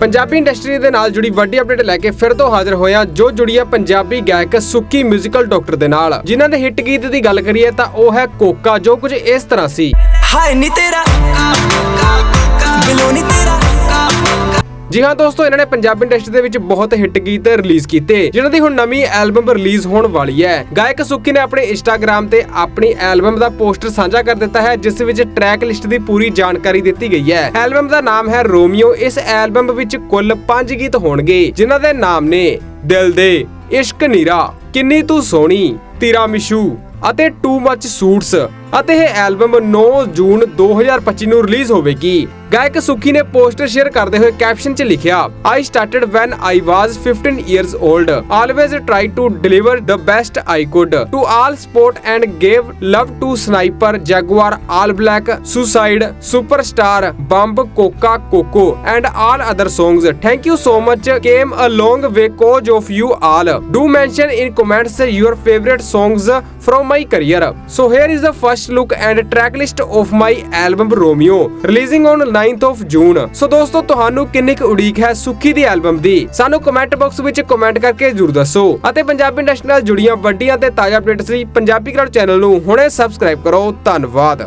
Punjabi industry ਦੇ ਨਾਲ ਜੁੜੀ ਵੱਡੀ ਅਪਡੇਟ ਲੈ ਕੇ ਫਿਰ ਤੋਂ ਹਾਜ਼ਰ ਹੋਇਆ ਜੋ ਜੁੜੀ ਹੈ ਪੰਜਾਬੀ ਗਾਇਕ ਸੁੱਕੀ 뮤지컬 ਡਾਕਟਰ ਦੇ ਨਾਲ ਜਿਨ੍ਹਾਂ ਦੇ ਹਿੱਟ ਗੀਤ ਦੀ ਗੱਲ ਕਰੀਏ ਤਾਂ ਉਹ ਹੈ ਕੋਕਾ ਜੋ ਕੁਝ ਇਸ ਤਰ੍ਹਾਂ ਸੀ ਹਾਏ ਨੀ ਤੇਰਾ ਬਿਲੋ ਨੀ ਤੇਰਾ ਜੀ ਹਾਂ ਦੋਸਤੋ, ਇਹਨਾਂ ਨੇ ਪੰਜਾਬੀ ਇੰਡਸਟਰੀ ਦੇ ਵਿੱਚ ਬਹੁਤ ਹਿੱਟ ਗੀਤ ਰਿਲੀਜ਼ ਕੀਤੇ, ਜਿਨ੍ਹਾਂ ਦੀ ਹੁਣ ਨਵੀਂ ਐਲਬਮ ਰਿਲੀਜ਼ ਹੋਣ ਵਾਲੀ ਹੈ। ਗਾਇਕ ਸੁੱਕੀ ਨੇ ਆਪਣੇ ਇੰਸਟਾਗ੍ਰam ਤੇ ਆਪਣੀ ਐਲਬਮ ਦਾ ਪੋਸਟਰ ਸਾਂਝਾ ਕਰ ਦਿੱਤਾ ਹੈ, ਜਿਸ ਵਿੱਚ ਟਰੈਕ ਲਿਸਟ ਦੀ ਪੂਰੀ ਜਾਣਕਾਰੀ ਦਿੱਤੀ ਗਈ ਹੈ। ਐਲਬਮ ਦਾ ਨਾਮ ਹੈ ਰੋਮੀਓ, ਇਸ ਐਲਬਮ ਵਿੱਚ ਕੁੱਲ 5 ਗੀਤ ਹੋਣਗੇ, ਜਿਨ੍ਹਾਂ ਦੇ ਨਾਮ ਨੇ ਦਿਲ ਦੇ ਇਸ਼ਕ ਨੀਰਾ, ਕਿੰਨੀ ਤੂੰ ਸੋਹਣੀ, ਤੀਰਾ ਮਿਸ਼ੂ ਅਤੇ ਟੂ ਮੱਚ ਸੂਟਸ। ਅਤੇ ਇਹ ਐਲਬਮ 9 ਜੂਨ 2025 ਨੂੰ ਰਿਲੀਜ਼ ਹੋਵੇਗੀ। ਗਾਇਕ ਸੁਖੀ ਨੇ ਪੋਸਟਰ ਸ਼ੇਅਰ ਕਰਦੇ ਹੋਏ ਕੈਪਸ਼ਨ 'ਚ ਲਿਖਿਆ I started when I was 15 years old always try to deliver the best I could to all support and gave love to sniper jaguar all black suicide superstar bomb coca coco and all other songs thank you so much came a long way cause of you all do mention in comments your favourite songs from my career so here is the first look and track list of my album Romeo releasing on 9th of June so ਦੋਸਤੋ, ਤੁਹਾਨੂੰ ਕਿੰਨੀ ਕੁ ਉਡੀਕ ਹੈ ਸੁੱਖੀ ਦੀ album ਦੀ? ਸਾਨੂੰ comment box ਵਿੱਚ comment ਕਰਕੇ ਜਰੂਰ ਦੱਸੋ। ਅਤੇ ਪੰਜਾਬੀ ਇੰਡਸਟਰੀ ਨਾਲ ਜੁੜੀਆਂ ਵੱਡੀਆਂ ਤੇ ਤਾਜ਼ਾ ਅਪਡੇਟਸ ਲਈ ਪੰਜਾਬੀ ਕਰਾਊਡ ਚੈਨਲ ਨੂੰ ਹੁਣੇ ਸਬਸਕ੍ਰਾਈਬ ਕਰੋ। ਧੰਨਵਾਦ।